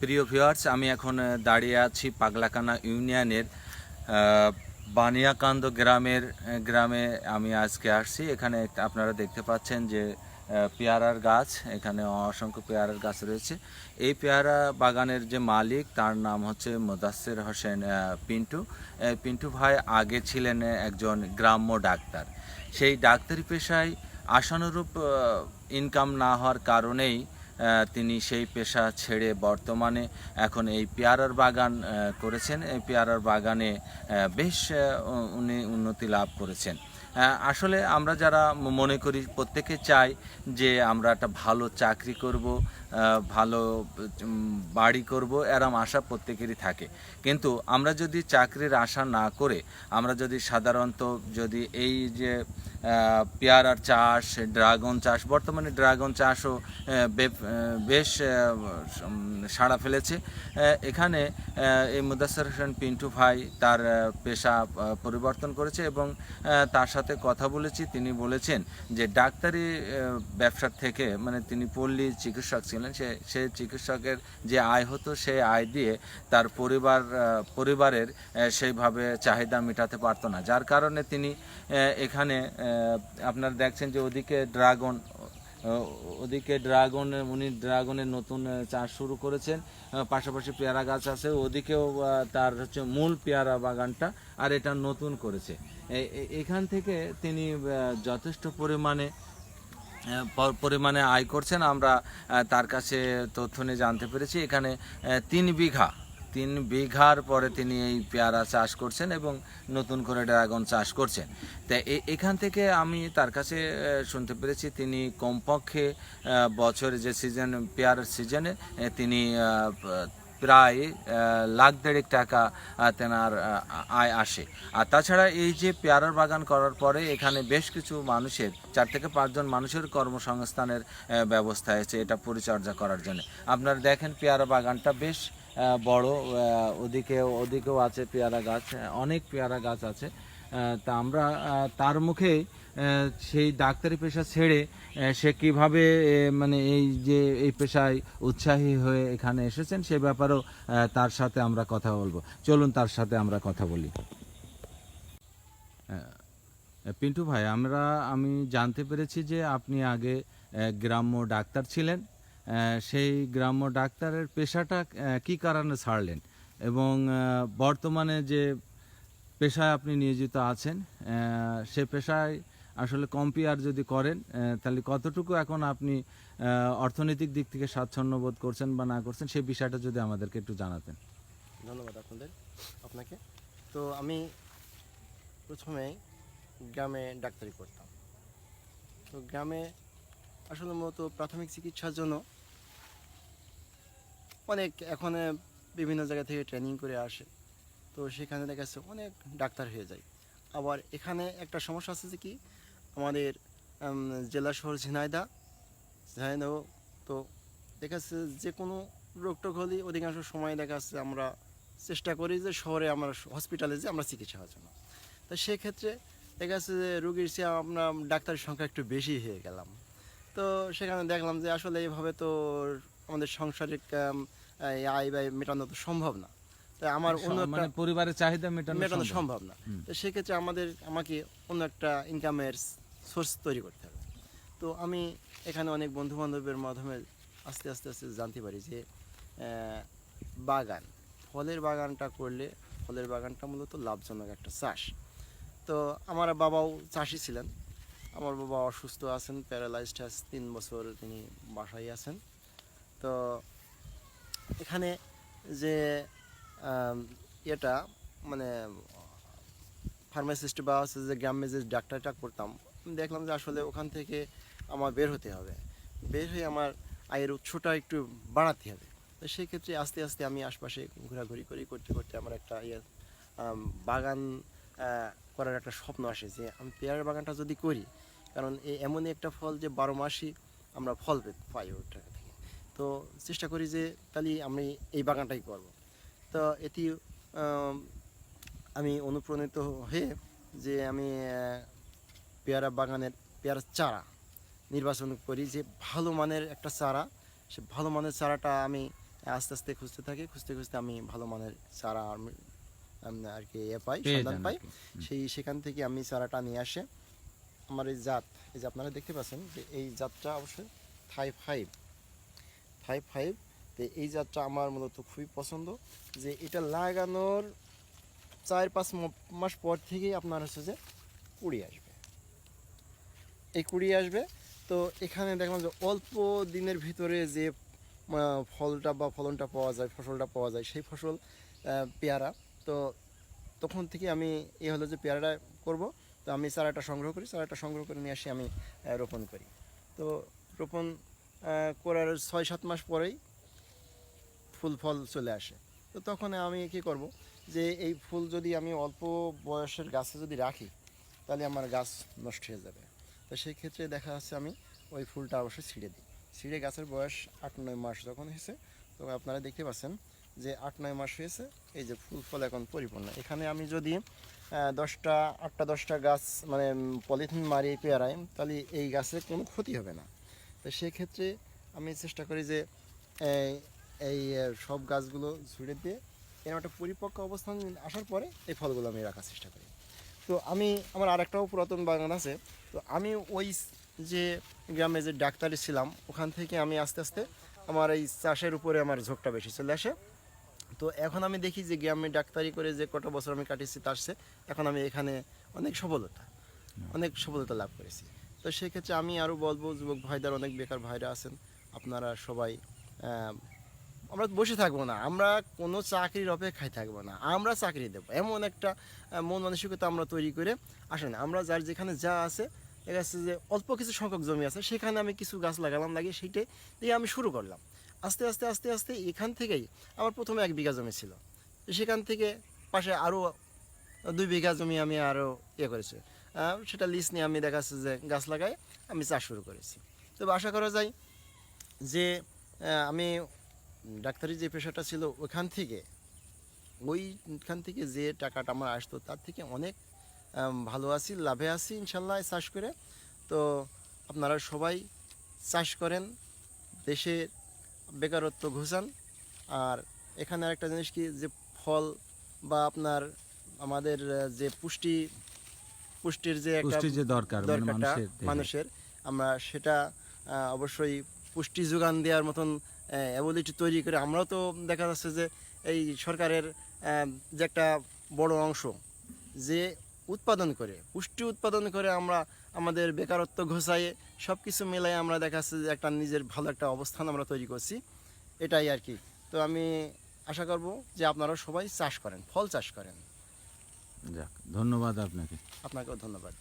প্রিয় ভিউয়ার্স আমি এখন দাঁড়িয়ে আছি পাগলাকানা ইউনিয়নের বানিয়াকান্দ গ্রামের গ্রামে আমি আজকে আসছি। এখানে আপনারা দেখতে পাচ্ছেন যে পেয়ারার গাছ, এখানে অসংখ্য পেয়ারার গাছ রয়েছে। এই পেয়ারা বাগানের যে মালিক, তার নাম হচ্ছে মোদাসের হোসেন পিন্টু। পিন্টু ভাই আগে ছিলেন একজন গ্রাম্য ডাক্তার। সেই ডাক্তারি পেশায় আশানুরূপ ইনকাম না হওয়ার কারণেই তিনি সেই পেশা ছেড়ে বর্তমানে এখন এই পেয়ারার বাগান করেছেন। এই পেয়ারার বাগানে বেশ উনি উন্নতি লাভ করেছেন। আসলে আমরা যারা মনে করি প্রত্যেকে চাই যে আমরা একটা ভালো চাকরি করব ভালো বাড়ি করব, এরম আশা প্রত্যেকেরই থাকে। কিন্তু আমরা যদি চাকরির আশা না করে, আমরা যদি সাধারণত যদি এই যে পেয়ারার চাষ, ড্রাগন চাষ, বর্তমানে ড্রাগন চাষও বেশ সাড়া ফেলেছে। এখানে এই মুদাসর হোসেন পিন্টু ভাই তার পেশা পরিবর্তন করেছে এবং তার সাথে কথা বলেছি। তিনি বলেছেন যে, ডাক্তারি ব্যবসার থেকে মানে তিনি পল্লী চিকিৎসক ছিলেন সে সে চিকিৎসকের যে আয় হতো সেই আয় দিয়ে তার পরিবার পরিবারের সেইভাবে চাহিদা মেটাতে পারতো না। যার কারণে তিনি এখানে আপনারা দেখছেন যে ওদিকে ড্রাগন ওদিকে ড্রাগন, উনি ড্রাগনের নতুন চাষ শুরু করেছেন পাশাপাশি পেয়ারা গাছ আছে, ওদিকেও তার হচ্ছে মূল পেয়ারা বাগানটা, আর এটা নতুন করেছে। এখান থেকে তিনি যথেষ্ট পরিমাণে পরিমাণে আয় করছেন। আমরা তার কাছে তথ্য নিয়ে জানতে পেরেছি। এখানে তিন বিঘা, তিন বিঘার পরে তিনি এই পেয়ারা চাষ করছেন এবং নতুন করে ড্রাগন চাষ করছেন। তা এখান থেকে আমি তার কাছে শুনতে পেরেছি, তিনি কমপক্ষে বছরে যে সিজন পেয়ারার সিজনে তিনি প্রায় লাখ দেড়েক টাকা তেনার আয় আসে। আর তাছাড়া এই যে পেয়ারার বাগান করার পরে এখানে বেশ কিছু মানুষের, চার থেকে পাঁচজন মানুষের কর্মসংস্থানের ব্যবস্থা আছে এটা পরিচর্যা করার জন্য। আপনারা দেখেন পেয়ারা বাগানটা বেশ বড় ওদিকে ওদিকেও আছে পেয়ারা গাছ, অনেক পেয়ারা গাছ আছে। তা আমরা তার মুখে সেই ডাক্তারি পেশা ছেড়ে সে কীভাবে মানে এই যে, এই পেশায় উৎসাহী হয়ে এখানে এসেছেন সে ব্যাপারেও তার সাথে আমরা কথা বলব। চলুন তার সাথে আমরা কথা বলি। পিন্টু ভাই, আমরা, আমি জানতে পেরেছি যে আপনি আগে গ্রাম্য ডাক্তার ছিলেন। সেই গ্রাম্য ডাক্তারের পেশাটা কি কারণে ছাড়লেন? এবং বর্তমানে যে পেশায় আপনি নিয়োজিত আছেন সে পেশায় আসলে কম্পেয়ার যদি করেন তাহলে কতটুকু এখন আপনি অর্থনৈতিক দিক থেকে স্বাচ্ছন্দ্য বোধ করছেন বা না করছেন সেই বিষয়টা যদি আমাদেরকে একটু জানাতেন। ধন্যবাদ আপনাদের, আপনাকে। তো আমি প্রথমে গ্রামে ডাক্তারি করতাম। তো গ্রামে আসলে মূলত প্রাথমিক চিকিৎসার জন্য অনেক এখন বিভিন্ন জায়গা থেকে ট্রেনিং করে আসে। তো সেখানে দেখা যাচ্ছে অনেক ডাক্তার হয়ে যায়। আবার এখানে একটা সমস্যা আছে যে কি? আমাদের জেলা শহর ঝিনাইদা ঝিনাইদাও তো দেখা যাচ্ছে যে কোনো রোগ টোগ হলে অধিকাংশ সময় দেখা যাচ্ছে আমরা চেষ্টা করি যে শহরে আমরা হসপিটালে যে আমরা চিকিৎসা হওয়ার জন্য। তো সেক্ষেত্রে দেখা যাচ্ছে যে রুগীর চেয়ে আমরা ডাক্তারের সংখ্যা একটু বেশি হয়ে গেলাম। তো সেখানে দেখলাম যে আসলে এইভাবে তো আমাদের সংসারিক আয় ব্যয় মেটানো তো সম্ভব না। আমার অন্য একটা মানে পরিবারের চাহিদা মেটানো মেটানো সম্ভব। না। তো সেক্ষেত্রে আমাদের আমাকে অন্য একটা ইনকামের সোর্স তৈরি করতে হবে। তো আমি এখানে অনেক বন্ধু বান্ধবের মাধ্যমে আস্তে আস্তে আস্তে জানতে পারি যে বাগান ফলের বাগানটা করলে ফলের বাগানটা মূলত লাভজনক একটা চাষ। তো আমার বাবাও চাষি ছিলেন। আমার বাবা অসুস্থ আছেন প্যারালাইজড আছে তিন বছর তিনি বাসায় আছেন। তো এখানে যে এটা মানে ফার্মাসিস্ট বা হচ্ছে যে গ্রামে যে ডাক্তারটা করতাম। দেখলাম যে আসলে ওখান থেকে আমার বের হতে হবে। বের হয়ে আমার আয়ের উৎসটা একটু বাড়াতে হবে। তো সেই ক্ষেত্রে আস্তে আস্তে আমি আশপাশে ঘোরাঘুরি করি, করতে করতে আমার একটা ইয়ে বাগান করার একটা স্বপ্ন আসে যে আমি পেয়ারার বাগানটা যদি করি, কারণ এই এমনই একটা ফল যে বারো মাসই আমরা ফল পাই ওটা থেকে। তো চেষ্টা করি যে তাহলে আমি এই বাগানটাই করব। তো এটি আমি অনুপ্রাণিত হয়ে যে আমি পেয়ারা বাগানের পেয়ারার চারা নির্বাচন করি যে ভালো মানের একটা চারা সে ভালো মানের চারাটা আমি আস্তে আস্তে খুঁজতে থাকি খুঁজতে খুঁজতে আমি ভালো মানের চারা আর কি এ পাই সন্ধান পাই। সেই সেখান থেকে আমি চারাটা নিয়ে আসে। আমার এই জাত এই যে আপনারা দেখতে পাচ্ছেন যে এই জাতটা অবশ্যই থাই ফাইভ থাই ফাইভ তো এই জাতটা আমার মূলত খুবই পছন্দ, যে এটা লাগানোর চার পাঁচ মাস পর থেকেই আপনার হচ্ছে যে কুড়ি আসবে। এই কুড়ি আসবে, তো এখানে দেখলাম যে অল্প দিনের ভিতরে যে ফলটা বা ফলনটা পাওয়া যায়, ফসলটা পাওয়া যায়, সেই ফসল পেয়ারা, তো তখন থেকে আমি এ হলো যে পেয়ারাটা করব। তো আমি চারাটা সংগ্রহ করি চারাটা সংগ্রহ করে নিয়ে আসি আমি রোপণ করি। তো রোপণ করার ছয় সাত মাস পরেই ফুল ফল চলে আসে। তো তখন আমি কি করব যে এই ফুল যদি আমি অল্প বয়সের গাছে যদি রাখি, তাহলে আমার গাছ নষ্ট হয়ে যাবে। তো সেই ক্ষেত্রে দেখা যাচ্ছে আমি ওই ফুলটা অবশ্যই ছিঁড়ে দিই। ছিঁড়ে গাছের বয়স আট, নয় মাস যখন হয়েছে, তো আপনারা দেখতে পাচ্ছেন যে আট, নয় মাস হয়েছে, এই যে ফুল ফল এখন পরিপূর্ণ। এখানে আমি যদি দশটা, আটটা, দশটা গাছ মানে পলিথিন মারিয়ে পেয়ারাই, তাহলে এই গাছের কোনো ক্ষতি হবে না। তো সেক্ষেত্রে আমি চেষ্টা করি যে এই সব গাছগুলো ঝুড়ে দিয়ে এরকম একটা পরিপক্ক অবস্থান আসার পরে এই ফলগুলো আমি রাখার চেষ্টা করি। তো আমি, আমার আরেকটাও পুরাতন বাগান আছে। তো আমি ওই যে গ্রামে যে ডাক্তারি ছিলাম, ওখান থেকে আমি আস্তে আস্তে আমার এই চাষের উপরে আমার ঝোঁকটা বেশি চলে আসে। তো এখন আমি দেখি যে গ্রামে ডাক্তারি করে যে কটা বছর আমি কাটিয়েছি তার সে এখন আমি এখানে অনেক সফলতা অনেক সফলতা লাভ করেছি। তো সেক্ষেত্রে আমি আরও বলব, যুবক ভাইদের অনেক বেকার ভাইরা আছেন। আপনারা সবাই আমরা বসে থাকব না, আমরা কোনো চাকরির অপেক্ষায় থাকব না, আমরা চাকরি দেবো। এমন একটা মন মানসিকতা আমরা তৈরি করে আসেন, আমরা যার যেখানে যা আছে, দেখা যাচ্ছে যে অল্প কিছু সংখ্যক জমি আছে, সেখানে আমি কিছু গাছ লাগালাম, লাগিয়ে সেইটাই দিয়ে আমি শুরু করলাম। আস্তে আস্তে আস্তে আস্তে এখান থেকেই আমার প্রথমে এক বিঘা জমি ছিল। সেখান থেকে পাশে আরও দুই বিঘা জমি আমি আরও ইয়ে করেছি। সেটা লিস্ট নিয়ে আমি দেখা যাচ্ছে যে গাছ লাগাই, আমি চাষ শুরু করেছি। তবে আশা করা যায় যে আমি ডাক্তারি যে পেশাটা ছিল ওখান থেকে ওইখান থেকে যে টাকাটা আমার আসতো তার থেকে অনেক ভালো আছি লাভে আছি ইনশাল্লাহ চাষ করে। তো আপনারা সবাই চাষ করেন দেশের বেকারত্ব ঘুষান। আর এখানে আরেকটা জিনিস কি যে ফল বা আপনার আমাদের যে পুষ্টি পুষ্টির যে একটা দরকার মানে দরকারটা মানুষের মানুষের আমরা সেটা অবশ্যই পুষ্টি যোগান দেওয়ার মতন অ্যাবিলিটি তৈরি করে আমরাও তো দেখা যাচ্ছে যে এই সরকারের যে একটা বড় অংশ যে উৎপাদন করে পুষ্টি উৎপাদন করে আমরা আমাদের বেকারত্ব ঘোষায়ে সব কিছু মেলায় আমরা দেখা যাচ্ছে যে একটা নিজের ভালো একটা অবস্থান আমরা তৈরি করছি। এটাই আর কি। তো আমি আশা করব যে আপনারা সবাই চাষ করেন ফল চাষ করেন। যাক ধন্যবাদ আপনাকে। আপনাকেও ধন্যবাদ।